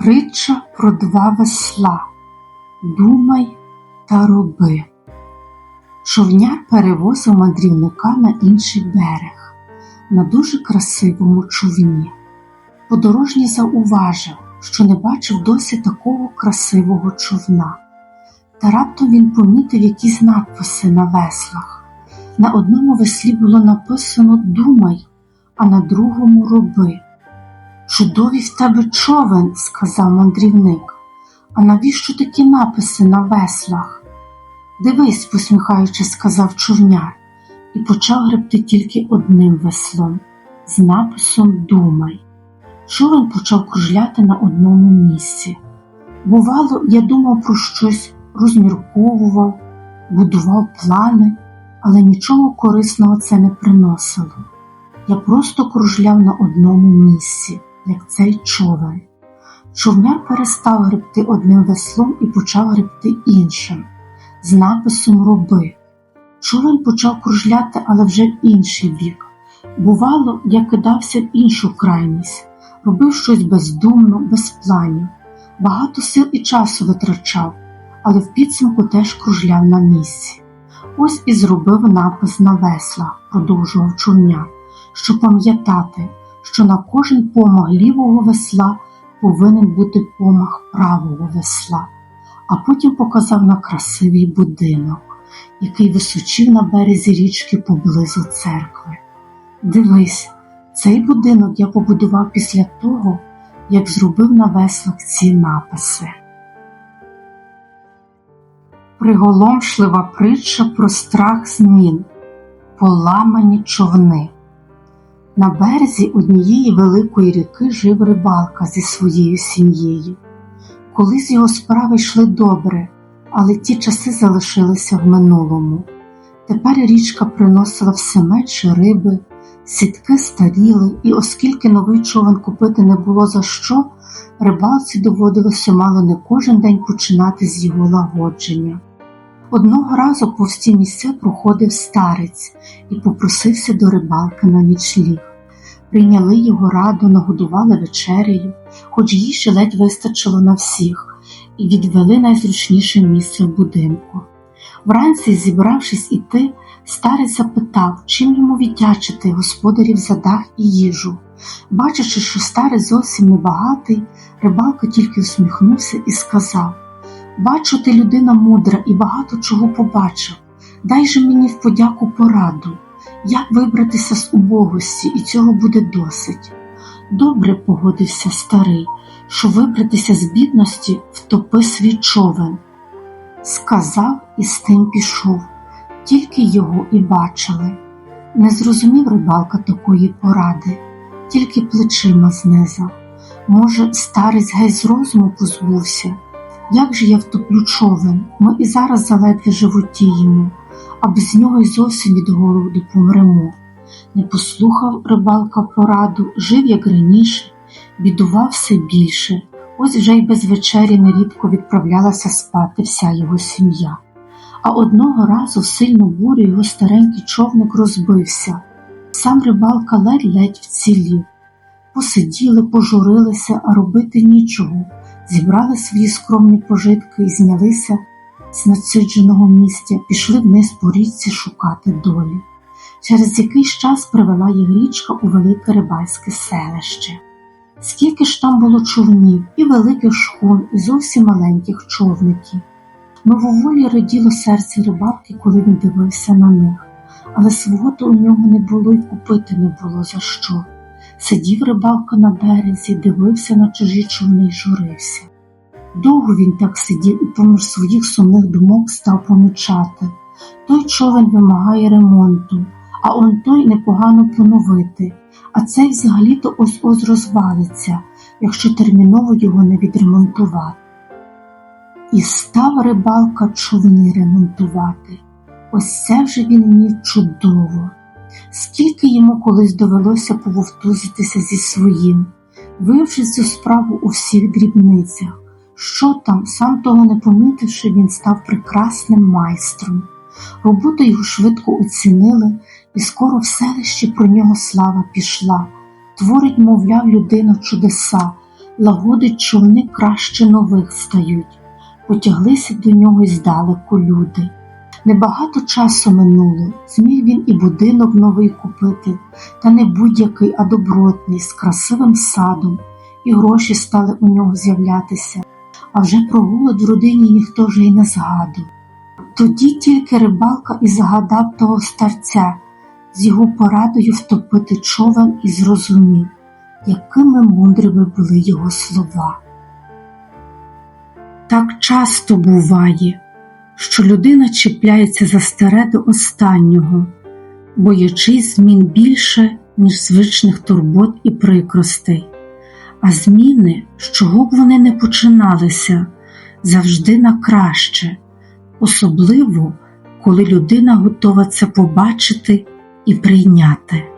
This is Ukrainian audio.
Притча про два весла. Думай та роби. Човняр перевозив мандрівника на інший берег, на дуже красивому човні. Подорожній зауважив, що не бачив досі такого красивого човна. Та раптом він помітив якісь надписи на веслах. На одному веслі було написано Думай, а на другому роби. Чудовий в тебе човен, сказав мандрівник. А навіщо такі написи на веслах? Дивись, посміхаючись, сказав човняр, і почав гребти тільки одним веслом, з написом Думай. Човен почав кружляти на одному місці. Бувало, я думав про щось, розмірковував, будував плани, але нічого корисного це не приносило. Я просто кружляв на одному місці, як цей човен. Човняр перестав гребти одним веслом і почав гребти іншим, з написом Роби. Човен почав кружляти, але вже в інший бік. Бувало, я кидався в іншу крайність, робив щось бездумно, без планів, багато сил і часу витрачав, але в підсумку теж кружляв на місці. Ось і зробив напис на веслах, продовжував човняр, щоб пам'ятати, що на кожен помах лівого весла повинен бути помах правого весла, а потім показав на красивий будинок, який височив на березі річки поблизу церкви. Дивись, цей будинок я побудував після того, як зробив на веслах ці написи. Приголомшлива притча про страх змін, поламані човни. На березі однієї великої ріки жив рибалка зі своєю сім'єю. Колись його справи йшли добре, але ті часи залишилися в минулому. Тепер річка приносила все менше риби, сітки старіли, і оскільки новий човен купити не було за що, рибалці доводилося мало не кожен день починати з його лагодження. Одного разу повз ці місця проходив старець і попросився до рибалки на нічліг. Прийняли його раду, нагодували вечерею, хоч їжі ледь вистачило на всіх, і відвели найзручніше місце в будинку. Вранці, зібравшись іти, старець запитав, чим йому віддячити господарів за дах і їжу. Бачачи, що старець зовсім небагатий, рибалка тільки усміхнувся і сказав Бачу, ти людина мудра і багато чого побачив. Дай же мені в подяку пораду, як вибратися з убогості, і цього буде досить. Добре погодився старий, що вибратися з бідності втопи свій човен. Сказав і з тим пішов, тільки його і бачили. Не зрозумів рибалка такої поради, тільки плечима знизав. Може, старець геть з розуму позбувся. Як же я втоплю човен, ми і зараз заледве животіємо, а без нього й зовсім від голоду помремо. Не послухав рибалка пораду, жив, як раніше, бідував все більше, ось вже й без вечері нерідко відправлялася спати вся його сім'я. А одного разу в сильну бурю його старенький човник розбився. Сам рибалка ледь-ледь вцілів. Посиділи, пожурилися, а робити нічого зібрали свої скромні пожитки і знялися з надсидженого місця, пішли вниз по річці шукати долі. Через якийсь час привела їх річка у велике рибальське селище. Скільки ж там було човнів, і великих шхун, і зовсім маленьких човників. Мововолі раділо серце рибалки, коли він дивився на них, але свого у нього не було й купити не було за що. Сидів рибалка на березі, дивився на чужі човни й журився. Довго він так сидів і поміж своїх сумних думок став помічати той човен вимагає ремонту, а он той непогано поновити, а цей взагалі-то ось ось розвалиться, якщо терміново його не відремонтувати. І став рибалка човни ремонтувати. Ось це вже він міг чудово. Скільки йому колись довелося пововтузитися зі своїм, вивчи цю справу у всіх дрібницях. Що там, сам того не помітивши, він став прекрасним майстром. Роботу його швидко оцінили, і скоро в селищі про нього слава пішла. Творить, мовляв, людина чудеса, лагодить човни краще нових стають, потяглися до нього й здалеку люди. Небагато часу минуло, зміг він і будинок новий купити, та не будь-який, а добротний, з красивим садом, і гроші стали у нього з'являтися, а вже про голод в родині ніхто вже й не згадував. Тоді тільки рибалка і загадав того старця з його порадою втопити човен і зрозумів, якими мудрими були його слова. Так часто буває, що людина чіпляється за старе до останнього, боячись змін більше, ніж звичних турбот і прикростей, а зміни, з чого б вони не починалися, завжди на краще, особливо коли людина готова це побачити і прийняти.